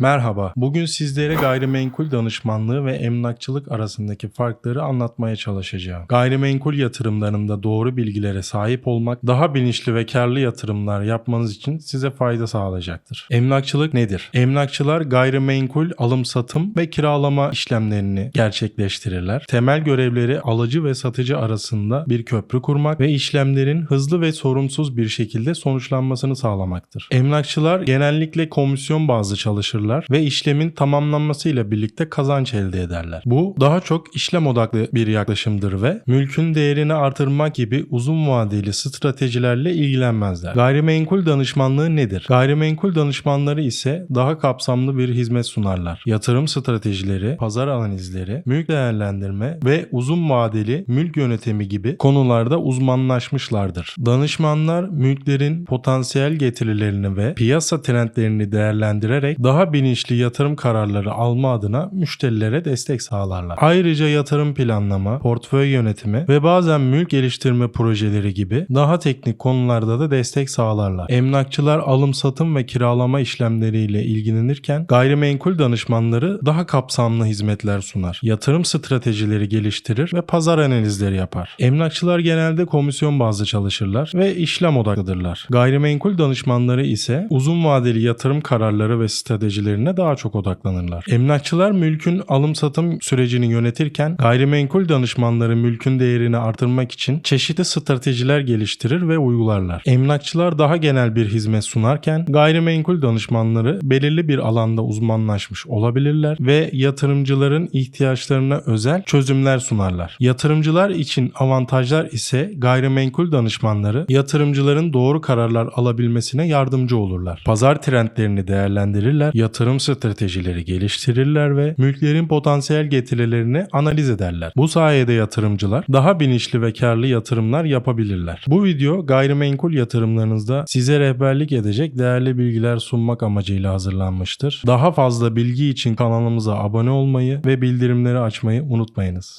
Merhaba, bugün sizlere gayrimenkul danışmanlığı ve emlakçılık arasındaki farkları anlatmaya çalışacağım. Gayrimenkul yatırımlarında doğru bilgilere sahip olmak, daha bilinçli ve karlı yatırımlar yapmanız için size fayda sağlayacaktır. Emlakçılık nedir? Emlakçılar gayrimenkul alım satım ve kiralama işlemlerini gerçekleştirirler. Temel görevleri alıcı ve satıcı arasında bir köprü kurmak ve işlemlerin hızlı ve sorunsuz bir şekilde sonuçlanmasını sağlamaktır. Emlakçılar genellikle komisyon bazlı çalışırlar ve işlemin tamamlanmasıyla birlikte kazanç elde ederler. Bu daha çok işlem odaklı bir yaklaşımdır ve mülkün değerini artırmak gibi uzun vadeli stratejilerle ilgilenmezler. Gayrimenkul danışmanlığı nedir? Gayrimenkul danışmanları ise daha kapsamlı bir hizmet sunarlar. Yatırım stratejileri, pazar analizleri, mülk değerlendirme ve uzun vadeli mülk yönetimi gibi konularda uzmanlaşmışlardır. Danışmanlar mülklerin potansiyel getirilerini ve piyasa trendlerini değerlendirerek daha bilinçli yatırım kararları alma adına müşterilere destek sağlarlar. Ayrıca yatırım planlama, portföy yönetimi ve bazen mülk geliştirme projeleri gibi daha teknik konularda da destek sağlarlar. Emlakçılar alım satım ve kiralama işlemleriyle ilgilenirken gayrimenkul danışmanları daha kapsamlı hizmetler sunar. Yatırım stratejileri geliştirir ve pazar analizleri yapar. Emlakçılar genelde komisyon bazlı çalışırlar ve işlem odaklıdırlar. Gayrimenkul danışmanları ise uzun vadeli yatırım kararları ve stratejilerine daha çok odaklanırlar. Emlakçılar mülkün alım satım sürecini yönetirken gayrimenkul danışmanları mülkün değerini artırmak için çeşitli stratejiler geliştirir ve uygularlar. Emlakçılar daha genel bir hizmet sunarken gayrimenkul danışmanları belirli bir alanda uzmanlaşmış olabilirler ve yatırımcıların ihtiyaçlarına özel çözümler sunarlar. Yatırımcılar için avantajlar ise gayrimenkul danışmanları yatırımcıların doğru kararlar alabilmesine yardımcı olurlar. Pazar trendlerini değerlendirirler, yatırım stratejileri geliştirirler ve mülklerin potansiyel getirilerini analiz ederler. Bu sayede yatırımcılar daha bilinçli ve karlı yatırımlar yapabilirler. Bu video gayrimenkul yatırımlarınızda size rehberlik edecek değerli bilgiler sunmak amacıyla hazırlanmıştır. Daha fazla bilgi için kanalımıza abone olmayı ve bildirimleri açmayı unutmayınız.